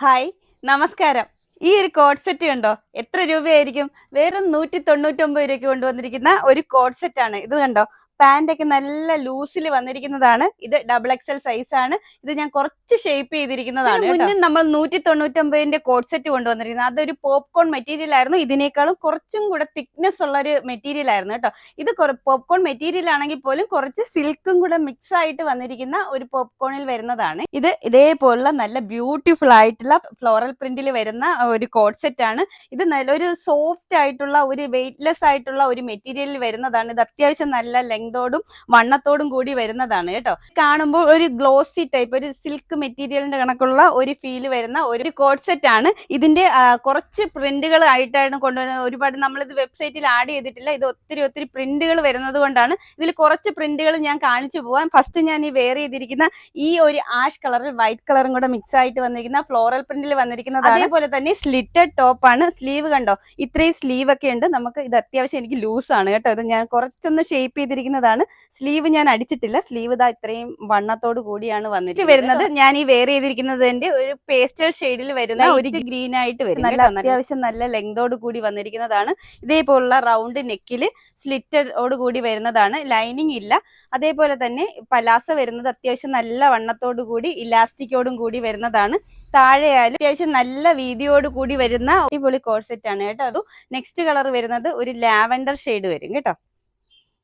Hi നമസ്കാരം. ഈ ഒരു കോഡ് സെറ്റ് കണ്ടോ? എത്ര രൂപയായിരിക്കും? വേറെ നൂറ്റി തൊണ്ണൂറ്റൊമ്പത് രൂപയ്ക്ക് കൊണ്ടുവന്നിരിക്കുന്ന ഒരു കോഡ് സെറ്റ് ആണ്. ഇത് കണ്ടോ? പാന്റ് ഒക്കെ നല്ല ലൂസിൽ വന്നിരിക്കുന്നതാണ്. ഇത് ഡബിൾ എക്സൽ സൈസ് ആണ്. ഇത് ഞാൻ കുറച്ച് ഷേപ്പ് ചെയ്തിരിക്കുന്നതാണ് മുന്നേ നമ്മൾ നൂറ്റി തൊണ്ണൂറ്റൊമ്പതിന്റെ കോഡ് സെറ്റ് കൊണ്ടുവന്നിരിക്കുന്നത്. അതൊരു പോപ്കോൺ മെറ്റീരിയൽ ആയിരുന്നു. ഇതിനേക്കാളും കുറച്ചും കൂടെ തിക്നെസ് ഉള്ള ഒരു മെറ്റീരിയൽ ആയിരുന്നു കേട്ടോ. ഇത് പോപ്കോൺ മെറ്റീരിയൽ ആണെങ്കിൽ പോലും കുറച്ച് സിൽക്കും കൂടെ മിക്സ് ആയിട്ട് വന്നിരിക്കുന്ന ഒരു പോപ്കോണിൽ വരുന്നതാണ്. ഇത് ഇതേപോലുള്ള നല്ല ബ്യൂട്ടിഫുൾ ആയിട്ടുള്ള ഫ്ലോറൽ പ്രിന്റിൽ വരുന്ന ഒരു കോഡ് സെറ്റ് ആണ്. ഇത് നല്ലൊരു സോഫ്റ്റ് ആയിട്ടുള്ള ഒരു വെയിറ്റ്ലെസ് ആയിട്ടുള്ള ഒരു മെറ്റീരിയലിൽ വരുന്നതാണ്. ഇത് അത്യാവശ്യം നല്ല ലെങ്തോടും വണ്ണത്തോടും കൂടി വരുന്നതാണ് കേട്ടോ. കാണുമ്പോൾ ഒരു ഗ്ലോസി ടൈപ്പ് ഒരു സിൽക്ക് മെറ്റീരിയലിന്റെ കണക്കുള്ള ഒരു ഫീൽ വരുന്ന ഒരു കോഡ് സെറ്റ് ആണ്. ഇതിന്റെ കുറച്ച് പ്രിന്റുകൾ ആയിട്ടാണ് കൊണ്ടുവരുന്നത്. ഒരുപാട് നമ്മളിത് വെബ്സൈറ്റിൽ ആഡ് ചെയ്തിട്ടില്ല. ഇത് ഒത്തിരി ഒത്തിരി പ്രിന്റുകൾ വരുന്നത് കൊണ്ടാണ്. ഇതിൽ കുറച്ച് പ്രിന്റുകൾ ഞാൻ കാണിച്ചു പോവാൻ ഫസ്റ്റ് ഞാൻ ഈ വെയർ ചെയ്തിരിക്കുന്ന ഈ ഒരു ആഷ് കളറിൽ വൈറ്റ് കളറും കൂടെ മിക്സ് ആയിട്ട് വന്നിരിക്കുന്ന ഫ്ലോറൽ പ്രിന്റിൽ വന്നിരിക്കുന്നത് അതേപോലെ തന്നെ സ്ലിറ്റഡ് ടോപ്പ് ആണ്. സ്ലീവ് കണ്ടോ? ഇത്രയും സ്ലീവ് ഒക്കെ ഉണ്ട്. നമുക്ക് ഇത് അത്യാവശ്യം എനിക്ക് ലൂസ് ആണ് കേട്ടോ. ഇത് ഞാൻ കുറച്ചൊന്ന് ഷേപ്പ് ചെയ്തിരിക്കുന്നതാണ് സ്ലീവ് ഞാൻ അടിച്ചിട്ടില്ല. സ്ലീവ് ഇതാ ഇത്രയും വണ്ണത്തോട് കൂടിയാണ് വന്നിട്ട് വരുന്നത്. ഞാൻ ഈ വെയർ ചെയ്തിരിക്കുന്നതിന്റെ ഒരു പേസ്റ്റൽ ഷെയ്ഡിൽ വരുന്ന ഒരു ഗ്രീൻ ആയിട്ട് വരും നല്ല അത്യാവശ്യം നല്ല ലെങ്തോട് കൂടി വന്നിരിക്കുന്നതാണ്. ഇതേപോലുള്ള റൗണ്ട് നെക്കിൽ സ്ലിറ്റോട് കൂടി വരുന്നതാണ്. ലൈനിങ് ഇല്ല. അതേപോലെ തന്നെ പലാസ വരുന്നത് അത്യാവശ്യം നല്ല വണ്ണത്തോടു കൂടി ഇലാസ്റ്റിക്കോടും കൂടി വരുന്നതാണ്. താഴെയായാലും അത്യാവശ്യം നല്ല വീതിയോട് കൂടി വരുന്ന അടിപൊളി കോഴ്സെറ്റ് ആണ് കേട്ടോ. അതും നെക്സ്റ്റ് കളർ വരുന്നത് ഒരു ലാവൻഡർ ഷെയ്ഡ് വരും കേട്ടോ.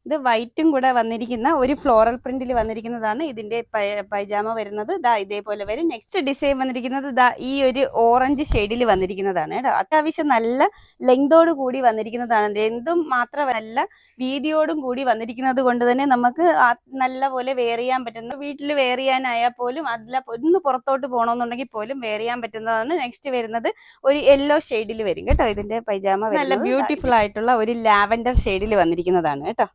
ഇത് വൈറ്റും കൂടെ വന്നിരിക്കുന്ന ഒരു ഫ്ലോറൽ പ്രിന്റിൽ വന്നിരിക്കുന്നതാണ് ഇതിന്റെ പൈജാമ വരുന്നത്. ദാ ഇതേപോലെ വരും. നെക്സ്റ്റ് ഡിസൈൻ വന്നിരിക്കുന്നത് ദാ ഈ ഒരു ഓറഞ്ച് ഷെയ്ഡിൽ വന്നിരിക്കുന്നതാണ് കേട്ടോ. അത്യാവശ്യം നല്ല ലെങ്തോട് കൂടി വന്നിരിക്കുന്നതാണ്. എന്തും മാത്രമല്ല വീതിയോടും കൂടി വന്നിരിക്കുന്നത് കൊണ്ട് തന്നെ നമുക്ക് നല്ല പോലെ വെയർ ചെയ്യാൻ പറ്റുന്ന വീട്ടിൽ വെയർ ചെയ്യാനായാൽ പോലും അതില ഒന്ന് പുറത്തോട്ട് പോകണമെന്നുണ്ടെങ്കിൽ പോലും വെയർ ചെയ്യാൻ പറ്റുന്നതാണ്. നെക്സ്റ്റ് വരുന്നത് ഒരു യെല്ലോ ഷെയ്ഡിൽ വരും കേട്ടോ. ഇതിന്റെ പൈജാമ നല്ല ബ്യൂട്ടിഫുൾ ആയിട്ടുള്ള ഒരു ലാവൻഡർ ഷെയ്ഡിൽ വന്നിരിക്കുന്നതാണ് കേട്ടോ.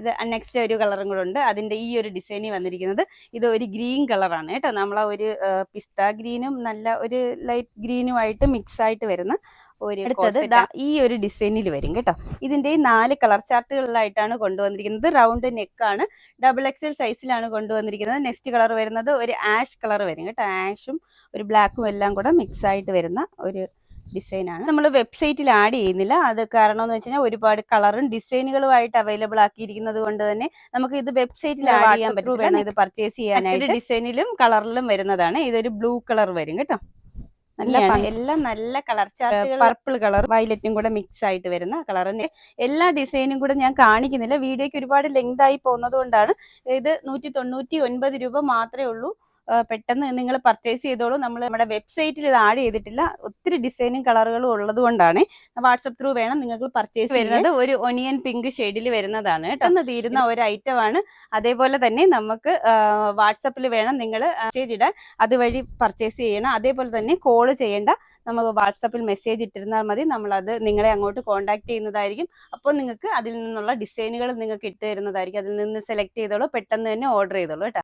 ഇത് നെക്സ്റ്റ് ഒരു കളറും കൂടെ ഉണ്ട്. അതിന്റെ ഈ ഒരു ഡിസൈനിൽ വന്നിരിക്കുന്നത് ഇത് ഒരു ഗ്രീൻ കളറാണ് കേട്ടോ. നമ്മളെ ഒരു പിസ്ത ഗ്രീനും നല്ല ഒരു ലൈറ്റ് ഗ്രീനും ആയിട്ട് മിക്സ് ആയിട്ട് വരുന്ന ഒരു അടുത്തത് ഈ ഒരു ഡിസൈനിൽ വരും കേട്ടോ. ഇതിന്റെ ഈ നാല് കളർ ചാർട്ടുകളിലായിട്ടാണ് കൊണ്ടുവന്നിരിക്കുന്നത്. റൗണ്ട് നെക്കാണ് ഡബിൾ എക്സൽ സൈസിലാണ് കൊണ്ടുവന്നിരിക്കുന്നത്. നെക്സ്റ്റ് കളർ വരുന്നത് ഒരു ആഷ് കളർ വരും കേട്ടോ. ആഷും ഒരു ബ്ലാക്കും എല്ലാം കൂടെ മിക്സ് ആയിട്ട് വരുന്ന ഒരു ഡിസൈൻ ആണ് നമ്മൾ വെബ്സൈറ്റിൽ ആഡ് ചെയ്യുന്നില്ല. അത് കാരണം എന്ന് വെച്ചാൽ കഴിഞ്ഞാൽ ഒരുപാട് കളറും ഡിസൈനുകളുമായിട്ട് അവൈലബിൾ ആക്കിയിരിക്കുന്നത് കൊണ്ട് തന്നെ നമുക്ക് ഇത് വെബ്സൈറ്റിൽ ആഡ് ചെയ്യാൻ പറ്റും ഇത് പർച്ചേസ് ചെയ്യാനായിട്ട് ഡിസൈനിലും കളറിലും വരുന്നതാണ്. ഇതൊരു ബ്ലൂ കളർ വരും കേട്ടോ. നല്ല എല്ലാം നല്ല കളർ ചാർട്ടുകൾ പർപ്പിൾ കളർ വയലറ്റും കൂടെ മിക്സ് ആയിട്ട് വരുന്ന കളറിന് എല്ലാ ഡിസൈനും കൂടെ ഞാൻ കാണിക്കുന്നില്ല. വീഡിയോക്ക് ഒരുപാട് ലെങ്ത് ആയി പോകുന്നത് കൊണ്ടാണ്. ഇത് നൂറ്റി തൊണ്ണൂറ്റി ഒൻപത് രൂപ മാത്രമേ ഉള്ളൂ. പെട്ടെന്ന് നിങ്ങൾ പർച്ചേസ് ചെയ്തോളൂ. നമ്മൾ നമ്മുടെ വെബ്സൈറ്റിൽ ഇത് ആഡ് ചെയ്തിട്ടില്ല. ഒത്തിരി ഡിസൈനും കളറുകളും ഉള്ളത് കൊണ്ടാണ്. വാട്സപ്പ് ത്രൂ വേണം നിങ്ങൾക്ക് പർച്ചേസ് വരുന്നത് ഒരു ഒനിയൻ പിങ്ക് ഷെയ്ഡിൽ വരുന്നതാണ്. പെട്ടെന്ന് തീരുന്ന ഒരു ഐറ്റം ആണ്. അതേപോലെ തന്നെ നമുക്ക് വാട്സപ്പിൽ വേണം നിങ്ങൾ മെസ്സേജ് ഇടാൻ. അതുവഴി പർച്ചേസ് ചെയ്യണം. അതേപോലെ തന്നെ കോൾ ചെയ്യേണ്ട. നമുക്ക് വാട്സപ്പിൽ മെസ്സേജ് ഇട്ടിരുന്നാൽ മതി. നമ്മളത് നിങ്ങളെ അങ്ങോട്ട് കോൺടാക്ട് ചെയ്യുന്നതായിരിക്കും. അപ്പോൾ നിങ്ങൾക്ക് അതിൽ നിന്നുള്ള ഡിസൈനുകൾ നിങ്ങൾക്ക് ഇട്ട് തരുന്നതായിരിക്കും. അതിൽ നിന്ന് സെലക്ട് ചെയ്തോളൂ. പെട്ടെന്ന് തന്നെ ഓർഡർ ചെയ്തോളൂ കേട്ടോ.